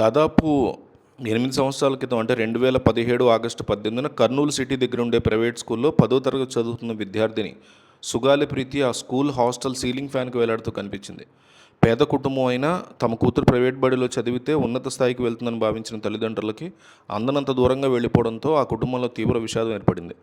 దాదాపు ఎనిమిది సంవత్సరాల క్రితం అంటే రెండు వేల పదిహేడు ఆగస్టు పద్దెనిమిదిన కర్నూలు సిటీ దగ్గర ఉండే ప్రైవేట్ స్కూల్లో పదో తరగతి చదువుతున్న విద్యార్థిని సుగాలి ప్రీతి ఆ స్కూల్ హాస్టల్ సీలింగ్ ఫ్యాన్కి వేలాడుతూ కనిపించింది. పేద కుటుంబం అయినా తమ కూతురు ప్రైవేట్ బడిలో చదివితే ఉన్నత స్థాయికి వెళ్తుందని భావించిన తల్లిదండ్రులకి అందనంత దూరంగా వెళ్ళిపోవడంతో ఆ కుటుంబంలో తీవ్ర విషాదం ఏర్పడింది.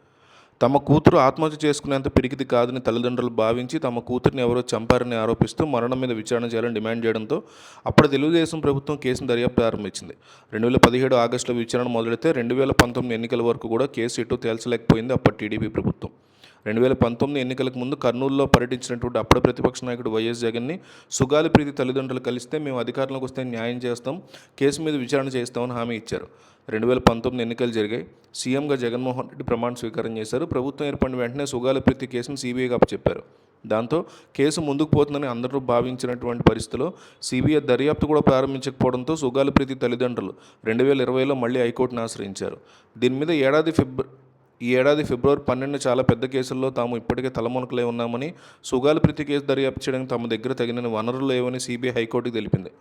తమ కూతురు ఆత్మహత్య చేసుకునేంత పిరికిది కాదని తల్లిదండ్రులు భావించి తమ కూతురిని ఎవరో చంపారని ఆరోపిస్తూ మరణం మీద విచారణ చేయాలని డిమాండ్ చేయడంతో అప్పుడు తెలుగుదేశం ప్రభుత్వం కేసును దర్యాప్తు ప్రారంభించింది. రెండు వేల పదిహేడు ఆగస్టులో విచారణ మొదలెడితే రెండు వేల పంతొమ్మిది ఎన్నికల వరకు కూడా కేసు ఇటు తేల్చలేకపోయింది అప్పటి టీడీపీ ప్రభుత్వం. రెండు వేల పంతొమ్మిది ఎన్నికలకు ముందు కర్నూలులో పర్యటించినటువంటి అప్పటి ప్రతిపక్ష నాయకుడు వైఎస్ జగన్ని సుగాలి ప్రీతి తల్లిదండ్రులు కలిస్తే మేము అధికారంలోకి వస్తే న్యాయం చేస్తాం కేసు మీద విచారణ చేస్తామని హామీ ఇచ్చారు. రెండు వేల పంతొమ్మిది ఎన్నికలు జరిగాయి. సీఎంగా జగన్మోహన్ రెడ్డి ప్రమాణ స్వీకారం చేశారు. ప్రభుత్వం ఏర్పడిన వెంటనే సుగాలి ప్రీతి కేసును సీబీఐకి అప్పచెప్పారు దాంతో కేసు ముందుకు పోతుందని అందరూ భావించినటువంటి పరిస్థితిలో సిబిఐ దర్యాప్తు కూడా ప్రారంభించకపోవడంతో సుగాలి ప్రీతి తల్లిదండ్రులు రెండు వేల ఇరవైలో మళ్ళీ హైకోర్టును ఆశ్రయించారు. దీని మీద ఏడాది ఫిబ్రవరి ఈ ఏడాది ఫిబ్రవరి పన్నెండు చాలా పెద్ద కేసుల్లో తాము ఇప్పటికే తలమునకలే ఉన్నామని సుగాలి ప్రీతి కేసు దర్యాప్తు చేయడానికి తమ దగ్గర తగిన వనరులు లేవని సిబిఐ హైకోర్టుకు తెలిపింది.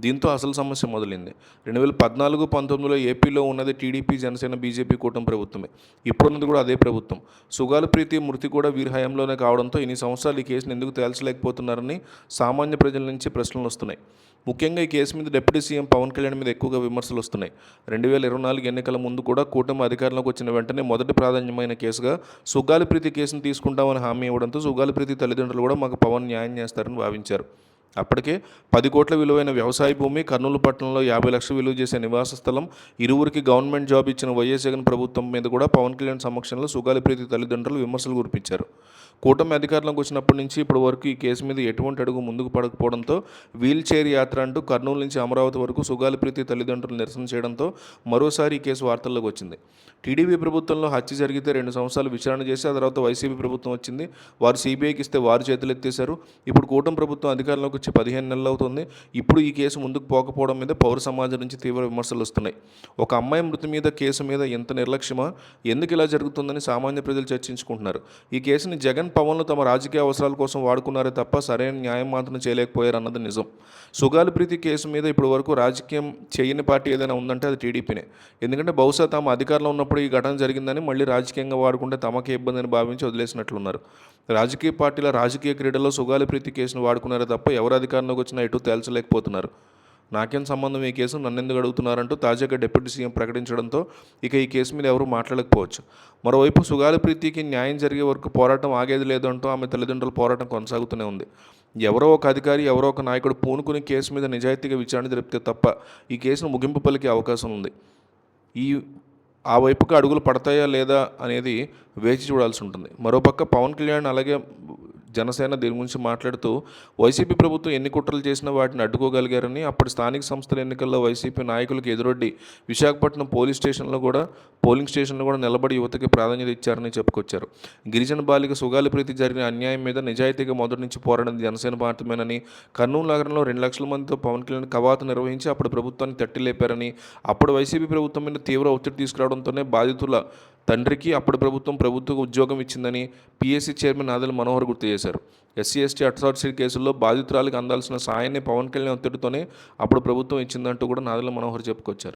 దీంతో అసలు సమస్య మొదలైంది. రెండు వేల పద్నాలుగు పంతొమ్మిదిలో ఏపీలో ఉన్నది టీడీపీ జనసేన బీజేపీ కూటమి ప్రభుత్వమే. ఇప్పుడున్నది కూడా అదే ప్రభుత్వం. సుగాలి ప్రీతి మృతి కూడా వీరి హయాంలోనే కావడంతో ఇన్ని సంవత్సరాలు ఈ కేసును ఎందుకు తేల్చలేకపోతున్నారని సామాన్య ప్రజల నుంచి ప్రశ్నలు వస్తున్నాయి. ముఖ్యంగా ఈ కేసు మీద డిప్యూటీ సీఎం పవన్ కళ్యాణ్ మీద ఎక్కువగా విమర్శలు వస్తున్నాయి. రెండు వేల ఇరవై నాలుగు ఎన్నికల ముందు కూడా కూటమి అధికారంలోకి వచ్చిన వెంటనే మొదటి ప్రాధాన్యమైన కేసుగా సుగాలి ప్రీతి కేసును తీసుకుంటామని హామీ ఇవ్వడంతో సుగాలి ప్రీతి తల్లిదండ్రులు కూడా మాకు పవన్ న్యాయం చేస్తారని భావించారు. అప్పటికే పది కోట్ల విలువైన వ్యవసాయ భూమి కర్నూలు పట్టణంలో యాభై లక్షలు విలువ చేసే నివాస స్థలం ఇరువురికి గవర్నమెంట్ జాబ్ ఇచ్చిన వైఎస్ జగన్ ప్రభుత్వం మీద కూడా పవన్ కళ్యాణ్ సమక్షంలో సుగాలి ప్రీతి తల్లిదండ్రులు విమర్శలు కురిపించారు. కూటమి అధికారంలోకి వచ్చినప్పటి నుంచి ఇప్పటి వరకు ఈ కేసు మీద ఎటువంటి అడుగు ముందుకు పడకపోవడంతో వీల్ చైర్ యాత్ర అంటూ కర్నూలు నుంచి అమరావతి వరకు సుగాలి ప్రీతి తల్లిదండ్రులు నిరసన చేయడంతో మరోసారి ఈ కేసు వార్తల్లోకి వచ్చింది. టీడీపీ ప్రభుత్వంలో హత్య జరిగితే రెండు సంవత్సరాలు విచారణ చేసి ఆ తర్వాత వైసీపీ ప్రభుత్వం వచ్చింది. వారు సిబిఐకి ఇస్తే వారు చేతులు ఎత్తేశారు. ఇప్పుడు కూటమి ప్రభుత్వం అధికారంలోకి వచ్చి పదిహేను నెలలు అవుతుంది. ఇప్పుడు ఈ కేసు ముందుకు పోకపోవడం మీద పౌర సమాజం నుంచి తీవ్ర విమర్శలు వస్తున్నాయి. ఒక అమ్మాయి మృతి మీద కేసు మీద ఎంత నిర్లక్ష్యమా? ఎందుకు ఇలా జరుగుతుందని సామాన్య ప్రజలు చర్చించుకుంటున్నారు. ఈ కేసుని జగన్ పవన్లు తమ రాజకీయ అవసరాల కోసం వాడుకున్నారే తప్ప సరైన న్యాయం మాత్రం చేయలేకపోయారు అన్నది నిజం. సుగాలి ప్రీతి కేసు మీద ఇప్పటి వరకు రాజకీయం చేయని పార్టీ ఏదైనా ఉందంటే అది టీడీపీనే. ఎందుకంటే బహుశా తాము అధికారంలో ఉన్నప్పుడు ఈ ఘటన జరిగిందని మళ్ళీ రాజకీయంగా వాడుకుంటే తమకే ఇబ్బంది అని భావించి వదిలేసినట్లున్నారు. రాజకీయ పార్టీల రాజకీయ క్రీడల్లో సుగాలి ప్రీతి కేసును వాడుకున్నారే తప్ప ఎవరు అధికారంలోకి వచ్చినా ఎటు తేల్చలేకపోతున్నారు. నాకేం సంబంధం ఈ కేసు? నన్ను ఎందుకు అడుగుతున్నారంటూ తాజాగా డిప్యూటీ సీఎం ప్రకటించడంతో ఇక ఈ కేసు మీద ఎవరూ మాట్లాడకపోవచ్చు. మరోవైపు సుగాలి ప్రీతికి న్యాయం జరిగే వరకు పోరాటం ఆగేది లేదంటూ ఆమె తల్లిదండ్రుల పోరాటం కొనసాగుతూనే ఉంది. ఎవరో ఒక అధికారి ఎవరో ఒక నాయకుడు పూనుకుని కేసు మీద నిజాయితీగా విచారణ జరిపితే తప్ప ఈ కేసును ముగింపు పలికే అవకాశం ఉంది. ఈ ఆ వైపుకి అడుగులు పడతాయా లేదా అనేది వేచి చూడాల్సి ఉంటుంది. మరోపక్క పవన్ కళ్యాణ్ అలాగే జనసేన దీని గురించి మాట్లాడుతూ వైసీపీ ప్రభుత్వం ఎన్ని కుట్రలు చేసినా వాటిని అడ్డుకోగలిగారని అప్పటి స్థానిక సంస్థల ఎన్నికల్లో వైసీపీ నాయకులకు ఎదురొడ్డి విశాఖపట్నం పోలీస్ స్టేషన్లో కూడా పోలింగ్ స్టేషన్లో కూడా నిలబడి యువతకి ప్రాధాన్యత ఇచ్చారని చెప్పుకొచ్చారు. గిరిజన బాలిక సుగాలి ప్రీతి జరిగిన అన్యాయం మీద నిజాయితీగా మొదటి నుంచి పోరాడింది జనసేన మాత్రమేనని కర్నూలు నగరంలో రెండు లక్షల మందితో పవన్ కళ్యాణ్ కవాతు నిర్వహించి అప్పుడు ప్రభుత్వాన్ని తట్టిలేపారని అప్పుడు వైసీపీ ప్రభుత్వం మీద తీవ్ర ఒత్తిడి తీసుకురావడంతోనే బాధితుల తండ్రికి అప్పుడు ప్రభుత్వం ప్రభుత్వ ఉద్యోగం ఇచ్చిందని పీఎస్సీ చైర్మన్ నాదెల మనోహర్ గుర్తు చేశారు. ఎస్సీ ఎస్టీ అట్రాసిటీ కేసుల్లో బాధితురాలకు అందాల్సిన సాయాన్ని పవన్ కళ్యాణ్ ఒత్తిడితోనే అప్పుడు ప్రభుత్వం ఇచ్చిందంటూ కూడా నాదెల మనోహర్ చెప్పుకొచ్చారు.